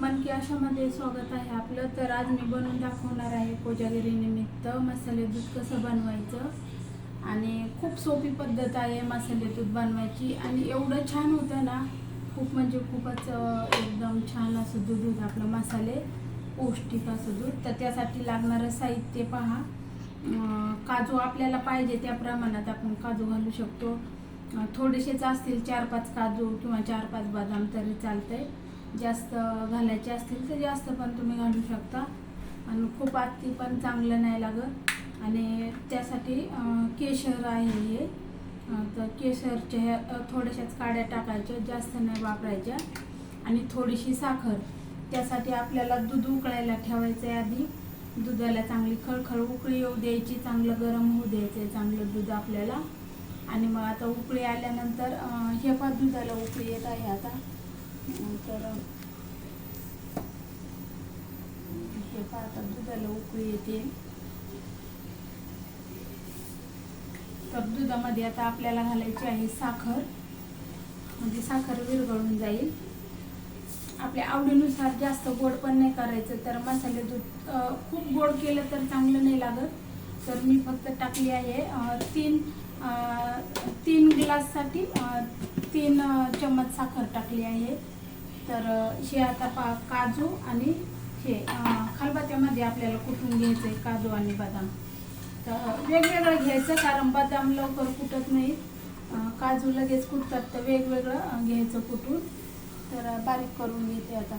मन की आशामध्ये स्वागत आहे आपलं. तर आज मी बनवून दाखवणार आहे कोजागिरी निमित्त मसाले दूध कसं बनवायचं. आणि खूप सोपी पद्धत आहे मसाले दूध बनवायची. आणि एवढं छान होतं ना खूप म्हणजे खूपच एकदम छान असं दूध होतं आपलं मसाले. पौष्टिक असं दूध. तर त्यासाठी लागणारं साहित्य पहा. काजू आपल्याला पाहिजे त्या प्रमाणात आपण काजू घालू शकतो. थोडेसेच असतील चार पाच काजू किंवा चार पाच बदाम तरी चालतंय. जास्त घालायचे असतील तर जास्त पण तुम्ही घालू शकता. आणि खूप आत्ती पण चांगलं नाही लागत. आणि त्यासाठी केशर आहे हे. तर केशरच्या ह्या थोड्याशाच काड्या टाकायच्या जास्त नाही वापरायच्या. आणि थोडीशी साखर. त्यासाठी आपल्याला दूध उकळायला ठेवायचं आहे आधी. दुधाला चांगली खळखळ उकळी येऊ द्यायची चांगलं गरम होऊ द्यायचं आहे चांगलं दूध आपल्याला. आणि मग आता उकळी आल्यानंतर हे पण दुधाला उकळी येत आहे आता. नंतर तर हे पाहतात दुधाला उकळी येते. तर दुधामध्ये आता आपल्याला घालायची आहे साखर. म्हणजे साखर विरघळून जाईल. आपल्या आवडीनुसार जास्त गोड पण नाही करायचं तर मसाले दूध खूप गोड केलं तर चांगलं नाही लागत. तर मी फक्त टाकली आहे तीन तीन ग्लाससाठी तीन चम्मच साखर टाकली आहे. तर हे आता पा काजू आणि हे अं, आपल्याला कुटून घ्यायचं आहे काजू आणि बदाम? तर वेगवेगळं घ्यायचं कारण बदाम लवकर कुटत नाहीत काजू लगेच कुटतात तर वेगवेगळं घ्यायचं कुटून तर बारीक करून घेते आता.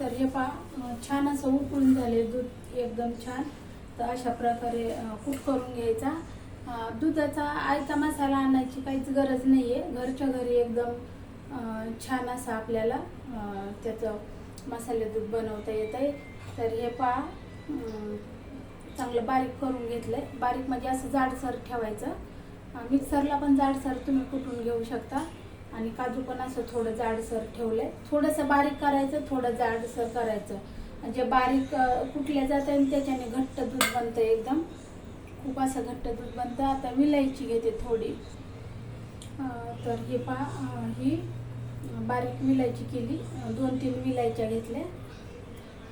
तर हे पा छान असं उकळून झाले दूध एकदम छान. तर अशा प्रकारे कुट कूट करून घ्यायचा. दुधाचा आयता मसाला आणायची काहीच गरज नाही आहे घरच्या घरी एकदम छान असं आपल्याला त्याचं मसाले दूध बनवता येत आहे. तर हे पा चांगलं बारीक करून घेतलं आहे बारीक म्हणजे असं जाडसर ठेवायचं. मिक्सरला पण जाडसर तुम्ही कुटून घेऊ शकता. आणि काजू पण असं थोडं जाडसर ठेवलं आहे थोडंसं बारीक करायचं थोडं जाडसर करायचं. जे बारीक कुठल्या कुटल्या जातं त्याच्याने घट्ट दूध बनतं एकदम. खूप असं घट्ट दूध बनतं. आता विलायची घेते थोडी. तर हे पहा ही बारीक विलायची केली. दोन तीन विलायच्या घेतल्या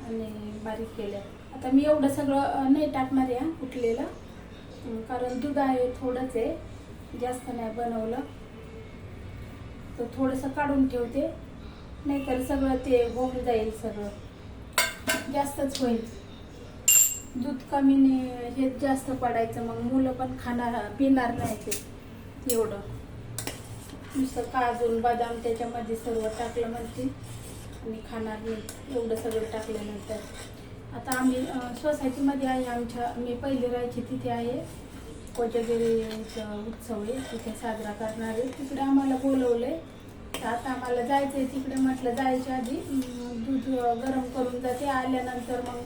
आणि बारीक केल्या. आता मी एवढं सगळं नाही टाकणार आहे कुठलेलं. कारण दूध आहे थोडंच आहे. जास्त नाही बनवलं. तर थोडंसं काढून ठेवते. नाहीतर सगळं ते होऊन जाईल सगळं. जास्तच होईल. दूध कमीने हे जास्त पडायचं. मग मुलं पण खाणार पिणार नाही ते एवढं. नुसतं काजून बदाम त्याच्यामध्ये सर्व टाकलं म्हणते. आणि खाणार नाही एवढं सगळं टाकल्यानंतर. आता आम्ही सोसायटीमध्ये आहे आमच्या मी पहिले राहायची तिथे आहे. कोजागिरीचा उत्सव आहे तिथे साजरा करणार आहे. तिकडे आम्हाला बोलवलंय. तर आता आम्हाला जायचं आहे तिकडे म्हटलं जायच्या आधी दूध गरम करून जाते. आल्यानंतर मग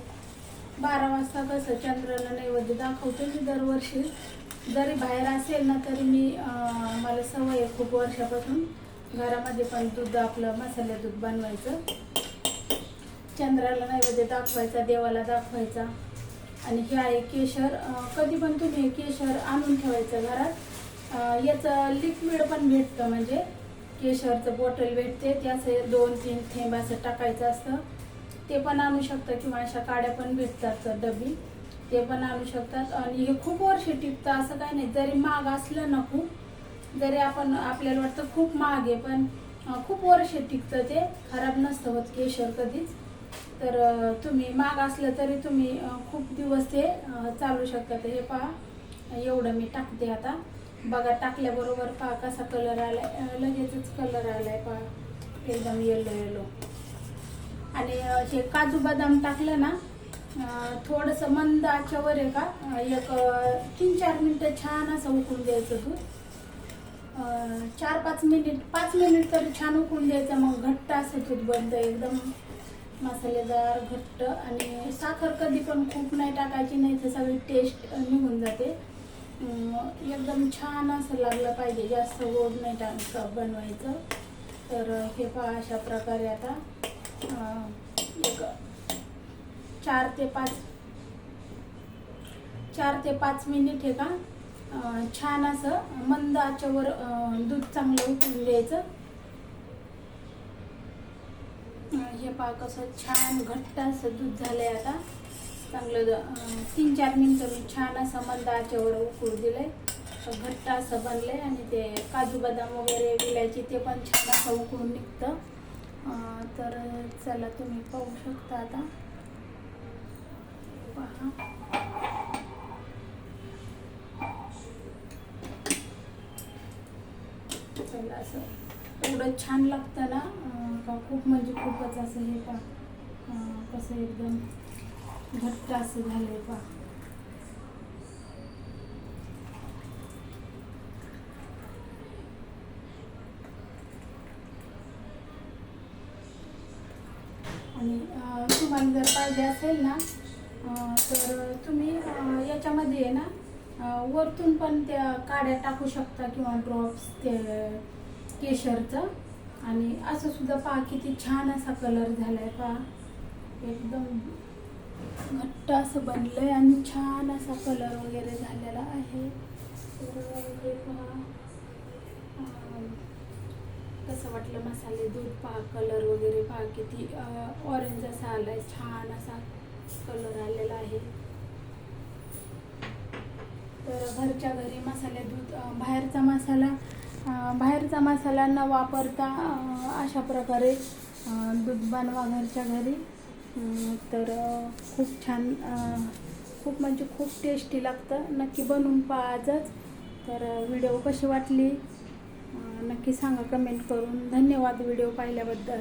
बारा वाजता कसं चंद्राला नैवेद्य दाखवतो मी दरवर्षी. जरी बाहेर असेल ना तरी मी मला सवय आहे खूप वर्षापासून घरामध्ये पण दूध आपलं मसाले दूध बनवायचं. चंद्राला नैवेद्य दाखवायचा देवाला दाखवायचा. आणि हे आहे केशर. कधी पण तुम्ही केशर आणून ठेवायचं घरात. याचं लिक्विड पण भेटतं म्हणजे केशरचं बॉटल भेटते ते असं दोन तीन थेंब असं टाकायचं असतं. ते पण आणू शकतं किंवा अशा काड्या पण भेटतात डबी. ते पण आणू शकतात. आणि हे खूप वर्ष टिकतं असं काही नाही. जरी महाग असलं ना खूप जरी आपण आपल्याला वाटतं खूप महाग आहे पण खूप वर्ष टिकतं ते. खराब नसतं होत केशर कधीच. तर तुम्ही महाग असलं तरी तुम्ही खूप दिवस ते चालू शकतात हे पहा एवढं मी टाकते आता. बघा टाकल्याबरोबर पहा कसा कलर आलाय. लगेचच कलर आलाय पहा. एकदम येलो येलो आणि जे काजू बदाम टाकलं ना थोडंसं मंद आच्यावर आहे का? एक तीन चार मिनिटं छान असं उकळून द्यायचं दूध. चार पाच मिनिट पाच मिनिट तरी छान उकळून द्यायचं मग घट्ट असं दूध बनतं एकदम मसालेदार घट्ट. आणि साखर कधी पण खूप नाही टाकायची नाही तर सगळी टेस्ट निघून जाते. एकदम छान असं लागलं पाहिजे जास्त गोड नाही टाक बनवायचं. तर हे पहा अशा प्रकारे आता. एक चार ते पाच. चार ते पाच मिनिट हे का? छान असं मंद आच्यावर दूध चांगलं उकळून द्यायचं हे पहा कसं छान घट्ट असं दूध झालंय आता. चांगलं तीन चार मिनिटं मी छान असं मंद आच्यावर उकळू दिलंय. घट्ट असं बनलंय आणि ते काजू बदाम वगैरे विलायची ते पण छान असं उकळून निघतं. तर चला तुम्ही पाहू शकता आता. पहा असं एवढं छान लागतं ना का खूप म्हणजे खूपच असं हे पा कसं एकदम घट्ट असं झालंय पा आणि तुम्हाला जर पाहिजे असेल ना तर तुम्ही याच्यामध्ये आहे ना वरतून पण त्या काड्या टाकू शकता किंवा ड्रॉप्स ते केशरचं. आणि असं सुद्धा पहा किती छान असा कलर झालाय पहा. एकदम घट्ट असं बनलंय आणि छान असा कलर वगैरे झालेला आहे. तर हे पहा. कसं वाटलं मसाले दूध पहा कलर वगैरे पहा किती ऑरेंज असा आलाय छान असा. कलर आलेला आहे. तर घरच्या घरी मसाले दूध बाहेरचा मसाला बाहेरचा मसाला न वापरता अशा प्रकारे दूध बनवा घरच्या घरी. तर खूप छान खूप म्हणजे खूप टेस्टी लागतं. नक्की बनवून पहा आजच. तर व्हिडिओ कशी वाटली? नक्की सांगा कमेंट करून. धन्यवाद व्हिडिओ पाहिल्याबद्दल.